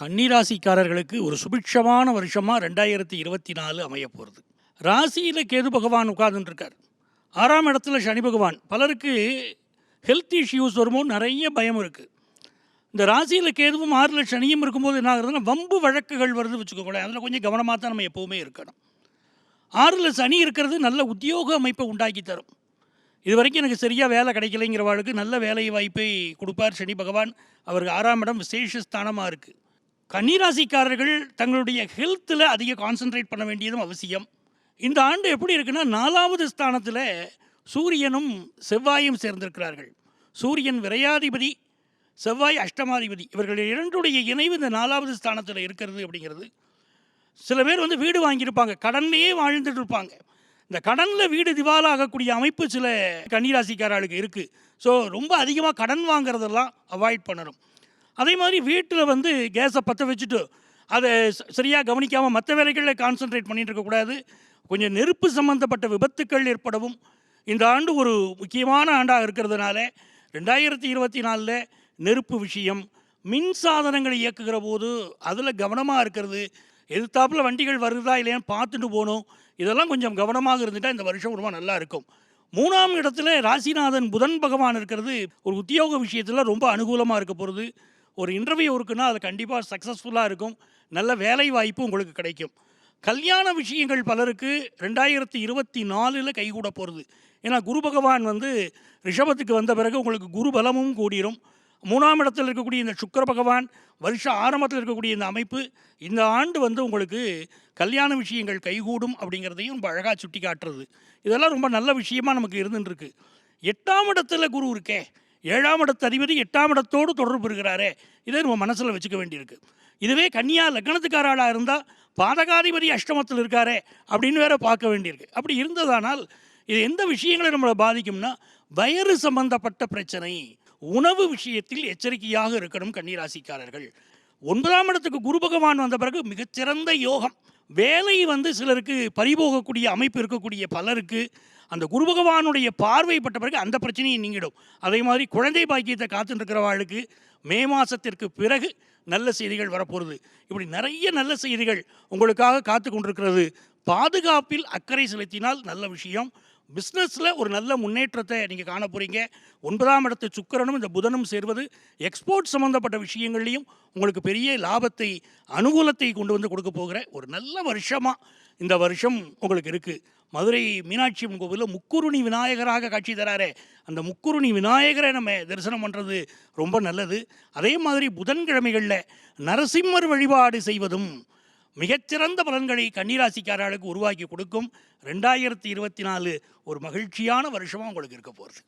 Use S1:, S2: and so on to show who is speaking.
S1: கன்னிராசிக்காரர்களுக்கு ஒரு சுபிட்சமான வருஷமாக ரெண்டாயிரத்தி இருபத்தி நாலு அமைய போகிறது ராசியில் கேது பகவான் உட்கார்ந்துட்டுருக்கார். ஆறாம் இடத்துல சனி பகவான். பலருக்கு ஹெல்த் இஷ்யூஸ் வருமோ நிறைய பயம் இருக்குது இந்த ராசியில் கேதுவும் ஆறில் சனியும் இருக்கும்போது என்ன ஆகுதுன்னா வம்பு வழக்குகள் வருது வச்சுக்கோங்களேன். அதில் கொஞ்சம் கவனமாக தான் நம்ம எப்போவுமே இருக்கணும். ஆறில் சனி இருக்கிறது நல்ல உத்தியோக அமைப்பை உண்டாக்கி தரும். இது வரைக்கும் எனக்கு சரியாக வேலை கிடைக்கலைங்கிறவாளுக்கு நல்ல வேலை வாய்ப்பை கொடுப்பார் சனி பகவான். அவருக்கு ஆறாம் இடம் விசேஷ ஸ்தானமாக இருக்குது கன்னிராசிக்காரர்கள் தங்களுடைய ஹெல்த்தில் அதிக கான்சென்ட்ரேட் பண்ண வேண்டியதும் அவசியம். இந்த ஆண்டு எப்படி இருக்குன்னா நாலாவது ஸ்தானத்தில் சூரியனும் செவ்வாயும் சேர்ந்திருக்கிறார்கள். சூரியன் விரையாதிபதி செவ்வாய் அஷ்டமாதிபதி இவர்கள் இரண்டுடைய இணைவு இந்த நாலாவது ஸ்தானத்தில் இருக்கிறது அப்படிங்கிறது. சில பேர் வந்து வீடு வாங்கியிருப்பாங்க கடன்லேயே வாழ்ந்துட்டு இருப்பாங்க இந்த கடனில் வீடு திவாலாகக்கூடிய அமைப்பு சில கன்னிராசிக்காரர்களுக்கு இருக்குது ஸோ ரொம்ப அதிகமாக கடன் வாங்குறதெல்லாம் அவாய்ட் பண்ணணும். அதே மாதிரி வீட்டில் வந்து கேஸை பற்ற வச்சுட்டு அதை சரியாக கவனிக்காமல் மற்ற வேலைகளில் கான்சென்ட்ரேட் பண்ணிட்டு இருக்கக்கூடாது கொஞ்சம் நெருப்பு சம்பந்தப்பட்ட விபத்துக்கள் ஏற்படவும் இந்த ஆண்டு ஒரு முக்கியமான ஆண்டாக இருக்கிறதுனால ரெண்டாயிரத்தி இருபத்தி நாலில் நெருப்பு விஷயம் மின் சாதனங்களை இயக்குகிற போது அதில் கவனமாக இருக்கிறது. எதிர்த்தாப்பில் வண்டிகள் வருதா இல்லையான்னு பார்த்துட்டு போகணும். இதெல்லாம் கொஞ்சம் கவனமாக இருந்துட்டால் இந்த வருஷம் ரொம்ப நல்லா இருக்கும். மூணாம் இடத்துல ராசிநாதன் புதன் பகவான் இருக்கிறது ஒரு உத்தியோக விஷயத்தில் ரொம்ப அனுகூலமாக இருக்க போகிறது ஒரு இன்டர்வியூ இருக்குன்னா அது கண்டிப்பாக சக்ஸஸ்ஃபுல்லாக இருக்கும். நல்ல வேலை வாய்ப்பு உங்களுக்கு கிடைக்கும். கல்யாண விஷயங்கள் பலருக்கு ரெண்டாயிரத்தி இருபத்தி நாலில் கைகூட போகிறது ஏன்னா குரு பகவான் வந்து ரிஷபத்துக்கு வந்த பிறகு உங்களுக்கு குரு பலமும் கூடிரும். மூணாம் இடத்தில் இருக்கக்கூடிய இந்த சுக்கர பகவான் வருஷ ஆரம்பத்தில் இருக்கக்கூடிய இந்த அமைப்பு இந்த ஆண்டு வந்து உங்களுக்கு கல்யாண விஷயங்கள் கைகூடும் அப்படிங்கிறதையும் ரொம்ப அழகாக சுட்டி காட்டுறது இதெல்லாம் ரொம்ப நல்ல விஷயமா நமக்கு இருந்துருக்கு எட்டாம் இடத்துல குரு இருக்கே. ஏழாம் இடத்து அதிபதி எட்டாம் இடத்தோடு தொடர்பு இருக்கிறாரே இதை நம்ம மனசில் வச்சுக்க வேண்டியிருக்கு. இதுவே கன்னியா லக்னத்துக்காராளாக இருந்தால் பாதகாதிபதி அஷ்டமத்தில் இருக்காரே அப்படின்னு வேற பார்க்க வேண்டியிருக்கு. அப்படி இருந்ததானால் இது எந்த விஷயங்களை நம்மளை பாதிக்கும்னா வயிறு சம்பந்தப்பட்ட பிரச்சனை உணவு விஷயத்தில் எச்சரிக்கையாக இருக்கணும் கன்னிராசிக்காரர்கள். ஒன்பதாம் இடத்துக்கு குரு பகவான் வந்த பிறகு மிகச்சிறந்த யோகம். வேலை வந்து சிலருக்கு பறிபோகக்கூடிய அமைப்பு இருக்கக்கூடிய பலருக்கு அந்த குரு பகவானுடைய பார்வைப்பட்ட பிறகு அந்த பிரச்சனையை நீங்கிடும். அதே மாதிரி குழந்தை பாக்கியத்தை காத்துருக்கிறவாளுக்கு மே மாதத்திற்கு பிறகு நல்ல செய்திகள் வரப்போகிறது இப்படி நிறைய நல்ல செய்திகள் உங்களுக்காக காத்து கொண்டிருக்கிறது. பாதுகாப்பில் அக்கறை செலுத்தினால் நல்ல விஷயம். பிஸ்னஸில் ஒரு நல்ல முன்னேற்றத்தை நீங்கள் காண போகிறீங்க ஒன்பதாம் இடத்து சுக்கரனும் இந்த புதனும் சேர்வது எக்ஸ்போர்ட் சம்மந்தப்பட்ட விஷயங்கள்லையும் உங்களுக்கு பெரிய லாபத்தை அனுகூலத்தை கொண்டு வந்து கொடுக்க போகிற ஒரு நல்ல வருஷமாக இந்த வருஷம் உங்களுக்கு இருக்குது மதுரை மீனாட்சி அம்மன் கோவிலில் முக்குருணி விநாயகராக காட்சி தராரே. அந்த முக்குருணி விநாயகரை நம்ம தரிசனம் பண்ணுறது ரொம்ப நல்லது. அதே மாதிரி புதன்கிழமைகளில் நரசிம்மர் வழிபாடு செய்வதும் மிகச்சிறந்த பலன்களை கன்னிராசிக்காரர்களுக்கு உருவாக்கி கொடுக்கும். ரெண்டாயிரத்தி இருபத்தி நாலு ஒரு மகிழ்ச்சியான வருஷமாக உங்களுக்கு இருக்க போகிறது